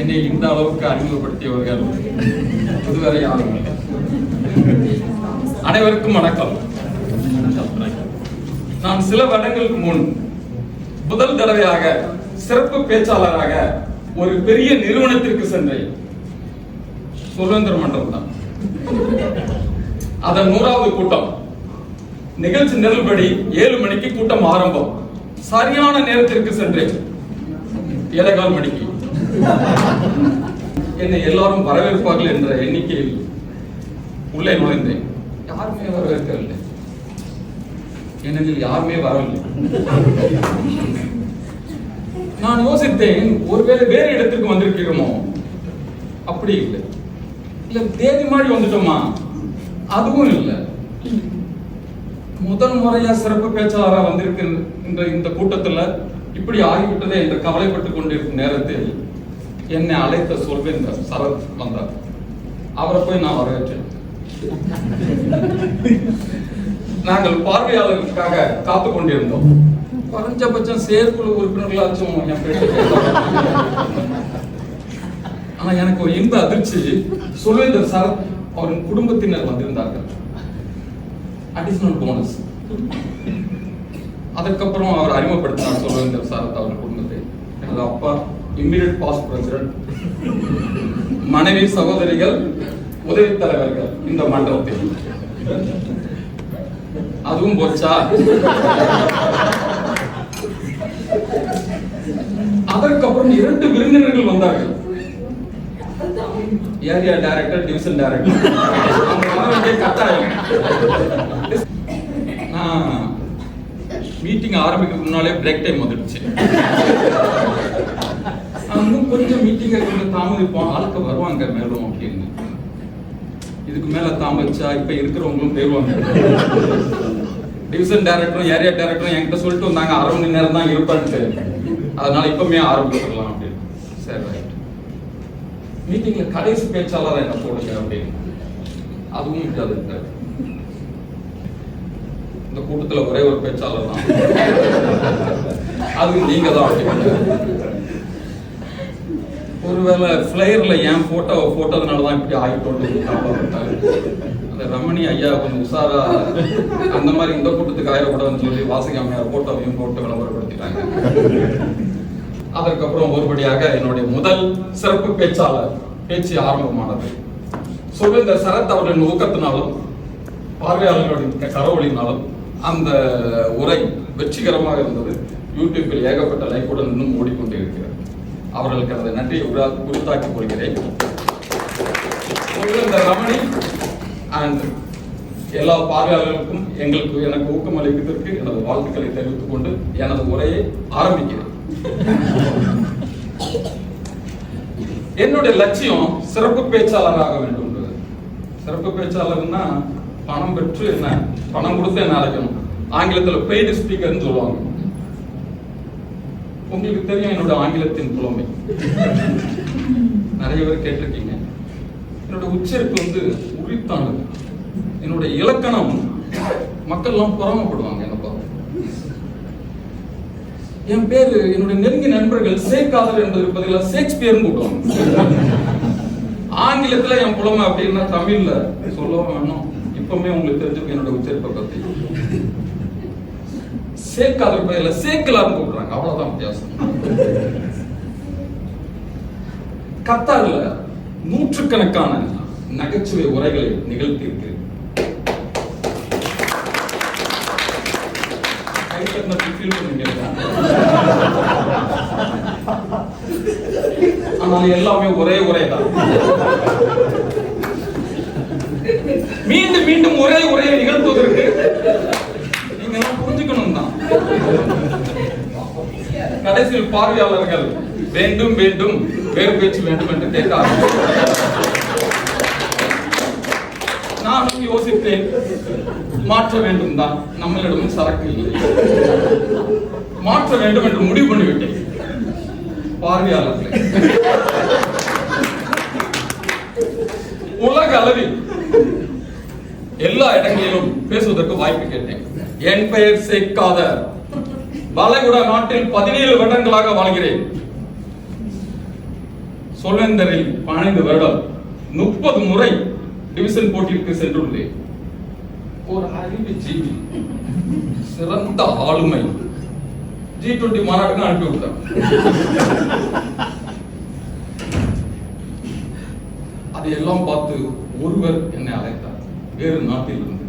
என்னை இந்த அளவுக்கு அறிமுகப்படுத்தியவர்கள் இதுவரை அனைவருக்கும் வணக்கம். நான் சில வருடங்களுக்கு முன் முதல் தடவையாக சிறப்பு பேச்சாளராக ஒரு பெரிய நிறுவனத்திற்கு சென்றேன். சுதந்திர மன்றம் தான். அதன் நூறாவது கூட்டம். நிகழ்ச்சி நிரல்படி ஏழு மணிக்கு கூட்டம் ஆரம்பம். சரியான நேரத்திற்கு சென்றேன். ஏழைகால் மணிக்கு. என்னை எல்லாரும் வரவேற்பார்கள் என்ற எண்ணிக்கையில் உள்ளே நுழைந்தேன். யாருமே வரவேற்கவில்லை. ஏனெனில் யாருமே வரவில்லை. நான் யோசித்தேன் ஒருவேளை வேறு இடத்திற்கு வந்திருக்கிறோமோ? அப்படி இல்லை. இல்ல தேதி மாதிரி வந்துட்டோமா? அதுவும் இல்லை. முதல் முறையா சிறப்பு பேச்சாளராக வந்திருக்கின்ற இந்த கூட்டத்துல இப்படி ஆகிவிட்டதே என்று கவலைப்பட்டுக் கொண்டிருக்கும் நேரத்தில் என்னை அழைத்த சொல்வேந்தர் சரத் வந்தார். அவரை போய் நான் வரவேற்றேன். நாங்கள் பார்வையாளர்களுக்காக காத்து கொண்டிருந்தோம். குறைஞ்சபட்சம் செயற்குழு உறுப்பினர்களாச்சும் என் பேட்டை ஆனா எனக்கு ஒரு இன்ப அதிர்ச்சி. சொல்வேந்தர் சரத் அவரின் குடும்பத்தினர் வந்திருந்தார்கள். அடிஷனல் போனஸ் அதுக்கப்புறம் அவர் அறிமுகப்படுத்தினார் சொல்வேந்தர் சரத் அவர் குடும்பத்தை. எனது அப்பா இம்மிடியட் பாஸ்ட் பிரசிடென்ட் மனைவி சகோதரிகள் உதவி தலைவர்கள் இந்த மண்டலத்தில் அதுவும் போச்சா? அதற்கப்புறம் இரண்டு விருந்தினர்கள் வந்தார்கள். ஏரியா டைரக்டர் டிவிஷன் டைரக்டர் கட்டாயம். மீட்டிங் ஆரம்பிக்கிறதுக்கு முன்னாலே பிரேக் டைம் வந்துடுச்சு. இன்னும் கொஞ்சம் மீட்டிங்கை கொஞ்சம் தாமதிப்போம் ஆளுக்கு வருவாங்க மேலும் அப்படின்னு. இதுக்கு மேல தாமதிச்சா இப்ப இருக்கிறவங்களும் போயிடுவாங்க டிவிஷன் டைரக்டரும் ஏரியா டைரக்டரும் என்கிட்ட சொல்லிட்டு வந்தாங்க. அரை மணி நேரம் தான் இருப்பான்ட்டு. அதனால இப்பவுமே ஆரம்பிச்சிடலாம் அப்படின்னு. சரி ரைட் மீட்டிங்ல கடைசி பேச்சாளர் என்ன போடுங்க அப்படின்னு. அதுவும் முடியாது இந்த கூட்டத்துல ஒரே ஒரு பேச்சாளர் தான். அது நீங்க தான் அப்படின்னு. ஒருவேளை ஃபிளையர்ல என் போட்டோ போட்டதுனால தான் இப்படி ஆகிட்டோன்னு காப்பாத்தாங்க அந்த ரமணி ஐயா கொஞ்சம் உஷாரா அந்த மாதிரி இந்த கூட்டத்துக்கு ஆயிரக்கூடாதுன்னு சொல்லி வாசகி அம்மையார் போட்டோவையும் போட்டு விளம்பரப்படுத்திட்டாங்க. அதற்கப்புறம் ஒருபடியாக என்னுடைய முதல் சிறப்பு பேச்சாளர் பேச்சு ஆரம்பமானது. சொல்வேந்த சரத் அவர்களின் ஊக்கத்தினாலும் பார்வையாளர்களின் கரவொலினாலும் அந்த உரை வெற்றிகரமாக இருந்தது. யூடியூப்பில் ஏகப்பட்ட லைக்குடன் இன்னும் ஓடிக்கொண்டே இருக்கிறது. அவர்களுக்கு எனது நன்றியை உரா- கொள்கிறேன். இந்த ரமணி அண்ட் எல்லா பார்வையாளர்களுக்கும் எங்களுக்கு எனக்கு ஊக்கமளிப்பதற்கு எனது வாழ்த்துக்களை தெரிவித்துக் கொண்டு எனது உரையை ஆரம்பிக்கிறேன். என்னுடைய லட்சியம் சிறப்பு பேச்சாளராக வேண்டும் சிறப்பு பேச்சாளர்னா பணம் பெற்று என்ன? பணம் கொடுத்து என்ன அழைக்கணும்? ஆங்கிலத்தில் பெய்டு ஸ்பீக்கர்னு சொல்லுவாங்க. உங்களுக்கு தெரியும் என்னோட ஆங்கிலத்தின் புலமை. நிறைய பேர் கேட்டிருக்கீங்க. என்னோட உச்சரிப்பு வந்து உரித்தானது. என்னோட இலக்கணம் மக்கள்லாம் எல்லாம் பொறாமப்படுவாங்க என்ன பார்த்து. என் பேரு என்னுடைய நெருங்கிய நண்பர்கள் சேக்காதர் என்பதற்கு பதிலாக ஷேக்ஸ்பியர்னு கூட்டுவாங்க ஆங்கிலத்துல என் புலமை அப்படின்னா தமிழ்ல சொல்லவும் வேணும்? இப்பவுமே உங்களுக்கு தெரிஞ்சிருக்கும் என்னோட உச்சரிப்பை பத்தி. சேக்காதர் பதில சேக்கலார்னு கூப்பிடுறாங்க. அவ்வளவுதான் வித்தியாசம். கத்தாரில் நூற்றுக்கணக்கான நகைச்சுவை உரைகளை நிகழ்த்தியிருக்கு. இருக்கு ஆனால் எல்லாமே ஒரே உரை தான் மீண்டும் மீண்டும் ஒரே உரையை நிகழ்த்துவதற்கு நீங்க எல்லாம் புரிஞ்சுக்கணும் தான் கடைசியில் பார்வையாளர்கள் வேண்டும் வேண்டும் வேறு பேச்சு வேண்டும் என்று கேட்டார் நானும் யோசித்தேன் மாற்ற வேண்டும் தான் நம்மளிடமும் சரக்கு இல்லை. மாற்ற வேண்டும் என்று முடிவு பண்ணிவிட்டேன். பார்வையாளர்களே. உலக அளவில் எல்லா இடங்களிலும் பேசுவதற்கு வாய்ப்பு கேட்டேன். என் பெயர் சேக்காத வளைகுடா நாட்டில் பதினேழு வருடங்களாக வாழ்கிறேன். சொல்வேந்தரில் பணிந்து வருடம் முப்பது முறை டிவிஷன் போட்டிக்கு சென்றுள்ளேன். ஒரு அறிவு ஜீவி சிறந்த ஆளுமை. ஜி டுவெண்டி மாநாட்டுக்கு அனுப்பி விட்டார் அதையெல்லாம் பார்த்து ஒருவர் என்னை அழைத்தார். வேறு நாட்டில் இருந்து.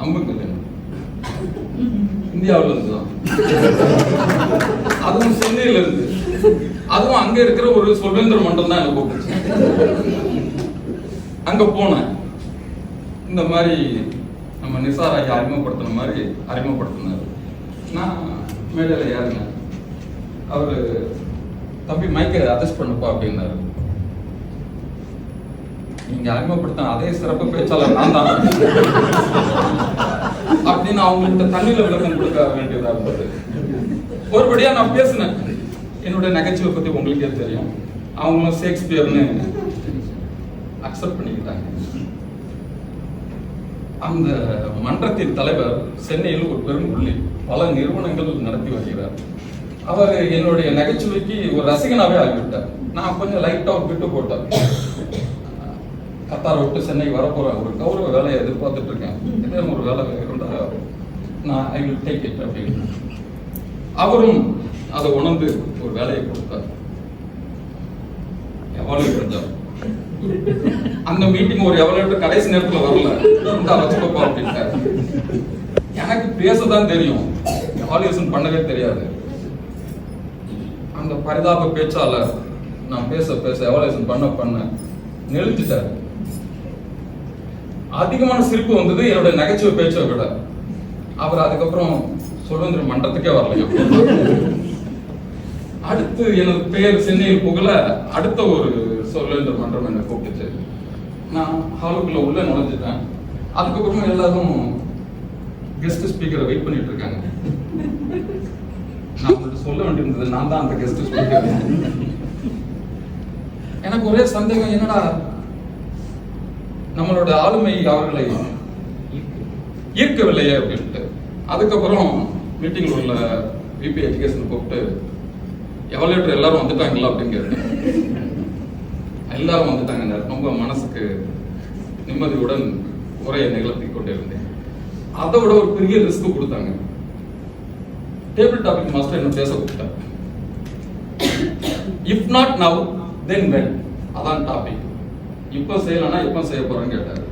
நம்புங்கள் என்ன இந்தியாவில் இருந்து தான் அதுவும் சென்னையில இருந்து. அதுவும் அங்க இருக்கிற ஒரு சொல்வேந்திர மண்டல் தான் எனக்கு அங்க போனேன். இந்த மாதிரி நம்ம நிசார் ஐயா அறிமுகப்படுத்தின மாதிரி அறிமுகப்படுத்தினார். நான் மேடையில் ஏறினேன். அவரு தம்பி மைக்கை அட்ஜஸ்ட் பண்ணுப்பா அப்படின்னாரு. நீங்க அறிமுகப்படுத்தின அதே சிறப்பு பேச்சாளர் நான் தான். அப்படின்னு அவங்கள்ட்ட தண்ணியில விளக்கம் கொடுக்க வேண்டியதா இருந்தது. ஒருபடியா நான் பேசினேன். என்னுடைய நகைச்சுவை பத்தி உங்களுக்கே தெரியும். அவங்களும் ஷேக்ஸ்பியர்னு அக்செப்ட் பண்ணிக்கிட்டாங்க. அந்த மன்றத்தின் தலைவர் சென்னையில் ஒரு பெரும் புள்ளி பல நிறுவனங்கள் நடத்தி வருகிறார். அவர் என்னுடைய நகைச்சுவைக்கு ஒரு ரசிகனாவே ஆகிவிட்டார். நான் கொஞ்சம் லைட்டா ஒரு விட்டு போட்டேன். கத்தாரை விட்டு சென்னைக்கு வரப்போறேன் ஒரு கௌரவ வேலையை எதிர்பார்த்துட்டு இருக்கேன். இதே ஒரு வேலை இருந்தா நான் ஐ வில் டேக் இட் அப்படின்னு அவரும் அதை உணர்ந்து ஒரு வேலையை கொடுத்தார். எவ்வளவு இருந்தார் அந்த மீட்டிங் ஒரு எவ்வளவு கடைசி நேரத்துல வரல. இந்த வச்சுக்கப்பா அப்படின்ட்டாரு. எனக்கு பேசதான் தெரியும். எவாலுவேஷன் பண்ணவே தெரியாது. அந்த பரிதாப பேச்சால நான் பேச பேச எவாலுவேஷன் பண்ண பண்ண நெளிஞ்சிட்டாரு. அதிகமான சிரிப்பு வந்தது என்னோட நகைச்சுவை பேச்சை விட. அவர் அதுக்கப்புறம் சுதந்திர மன்றத்துக்கே வரலையும் அடுத்து எனது பெயர் சென்னையில் புகழ அடுத்த ஒரு சுதந்திர மன்றம் என்னை கூப்பிட்டுச்சு. நான் ஹாலுக்குள்ள உள்ள நுழைஞ்சிட்டேன். அதுக்கப்புறமா எல்லாரும் கெஸ்ட் ஸ்பீக்கரை வெயிட் பண்ணிட்டு இருக்காங்க. நான் உங்கள்கிட்ட சொல்ல வேண்டியிருந்தது நான் தான் அந்த கெஸ்ட் ஸ்பீக்கர் எனக்கு ஒரே சந்தேகம் என்னடா நம்மளோட ஆளுமை அவர்களை ஈர்க்கவில்லையே அப்படின்னு. அதுக்கப்புறம் மீட்டிங்ல உள்ள விபி எஜுகேஷன் கூப்பிட்டு எவலேட்டர் எல்லாரும் வந்துட்டாங்களா? அப்படின்னு கேட்டேன். எல்லாரும் வந்துட்டாங்க. ரொம்ப மனசுக்கு நிம்மதியுடன் உரையை நிகழ்த்தி கொண்டிருந்தேன். அதை விட ஒரு பெரிய ரிஸ்க் கொடுத்தாங்க. டேபிள் டாபிக் மாஸ்டர் என்ன பேச கூப்பிட்டாங்க if not now then when அதான் டாபிக் இப்போ செய்யலன்னா எப்போ செய்ய போறேன்னு கேட்டார்.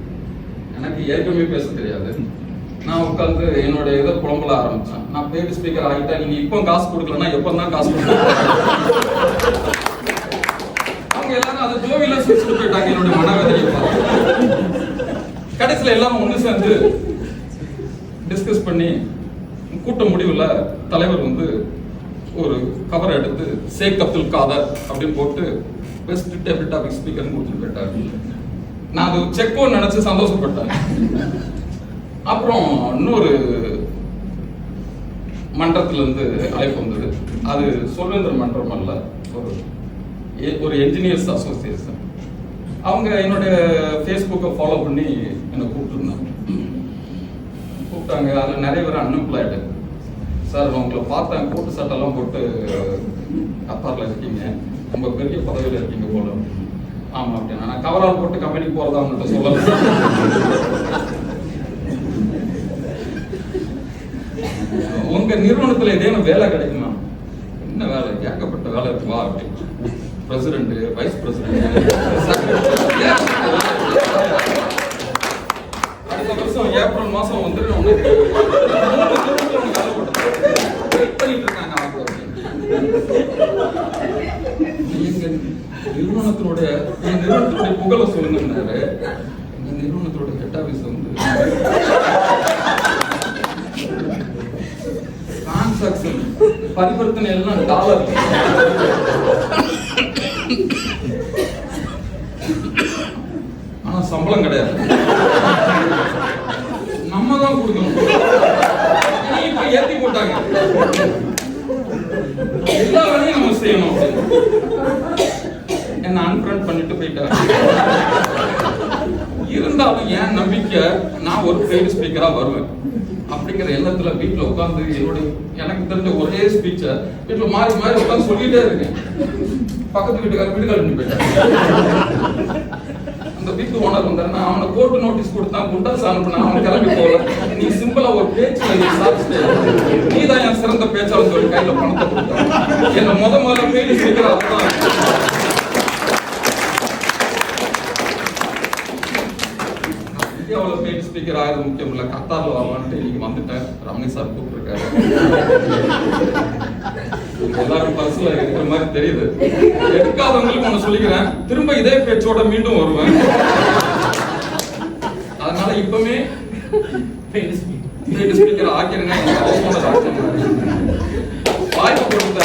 எனக்கு ஏற்கனவே பேச தெரியாது. நான் உட்காந்து என்னோட இதை புலம்பல ஆரம்பிச்சேன். நான் பேர் ஸ்பீக்கர் ஆகிட்டா நீங்க இப்போ காசு கொடுக்கலன்னா எப்போ தான் காசு கொடுக்கணும். அவங்க எல்லாரும் அதை ஜோவில சிரிச்சுட்டு போயிட்டாங்க என்னுடைய மனவேதனையை பார்த்து. கடைசியில் எல்லாரும் ஒன்று சேர்ந்து டிஸ்கஸ் பண்ணி கூட்ட முடிவில் தலைவர் வந்து ஒரு கவர் எடுத்து ஷேக் அப்துல் காதர் அப்படின்னு போட்டு பெஸ்ட் டேபிள் டாபிக் ஸ்பீக்கர் கொடுத்துட்டு போயிட்டாரு. நான் அது செக்கோ நினைச்சு சந்தோஷப்பட்டேன். அப்புறம் இன்னொரு மன்றத்திலிருந்து அழைப்பு வந்தது. அது சொல்வேந்திர மன்றம் அல்ல ஒரு ஒரு என்ஜினியர்ஸ் அசோசியேஷன் அவங்க என்னுடைய ஃபேஸ்புக்கை ஃபாலோ பண்ணி என்னை கூப்பிட்டுருந்தாங்க. கூப்பிட்டாங்க அதில் நிறைய பேர் அன்எம்ப்ளாய்டு சார் உங்களை பார்த்தேன் கூட்டு சட்டெல்லாம் போட்டு கத்தாரில் இருக்கீங்க ரொம்ப பெரிய பதவியில் இருக்கீங்க போல ஆமாம் அப்படின்னா நான் கவரால் போட்டு கம்பெனிக்கு போகிறதா அவங்கள்ட்ட சொல்லலை. உங்க நிறுவனத்துல ஏதேனும் வேலை கிடைக்குமா? என்ன வேலை? ஏகப்பட்ட வேலை இருக்கு வா அப்படின்னு பிரசிடென்ட் வைஸ் பிரசிடென்ட் அடுத்த வருஷம் ஏப்ரல் மாசம் வந்துட்டு உனக்கு வெயிட் பண்ணிட்டு இருக்காங்க அவங்க நீங்க நிறுவனத்தினுடைய எங்க நிறுவனத்தினுடைய புகழை சொல்லுங்கன்னாரு எங்க நிறுவனத்தினுடைய ஹெட் ஆபீஸ் வந்து டிரான்சாக்ஷன் பரிவர்த்தனை எல்லாம் டாலர் ஆனா சம்பளம் கிடையாது. நம்ம தான் கொடுக்கணும். இப்ப ஏத்தி போட்டாங்க. எல்லா வேலையும் நம்ம செய்யணும். என்ன அன்ஃப்ரெண்ட் பண்ணிட்டு போயிட்டாரு இருந்தாலும் என் நம்பிக்கை நான் ஒரு பெய்டு ஸ்பீக்கரா வருவேன்? அப்படிங்கிற எண்ணத்துல வீட்டுல உட்கார்ந்து என்னுடைய எனக்கு தெரிஞ்ச ஒரே ஸ்பீச்சை வீட்டுல மாறி மாறி உட்காந்து சொல்லிட்டே இருக்கேன். பக்கத்து வீட்டுக்கார வீடு கழிஞ்சு போயிட்டேன் அந்த வீட்டு ஓனர் வந்தாரு நான் அவனை கோர்ட்டு நோட்டீஸ் கொடுத்தான் குண்டாஸ் அனுப்பினா அவன் கிளம்பி போகல. நீ சிம்பிளா ஒரு பேச்சு நீ சாப்பிட்டு நீ தான் என் சிறந்த பேச்சாளர் சொல்லி கையில பணத்தை கொடுத்த. என்ன முத முதல்ல பெய்டு ஸ்பீக்கர் அதுதான் ஸ்பீக்கர் ஆகிறது முக்கியம் இல்லை கத்தாரில் வரலான்ட்டு இன்னைக்கு வந்துட்டேன். ரமணி சார் கூப்பிட்டுருக்காரு. எல்லாரும் பர்சுல இருக்கிற மாதிரி தெரியுது. எடுக்காதவங்களுக்கு ஒண்ணு சொல்லிக்கிறேன். திரும்ப இதே பேச்சோட மீண்டும் வருவேன். அதனால இப்பவுமே ஸ்பீக்கர் ஆக்கிருங்க. வாய்ப்பு கொடுத்த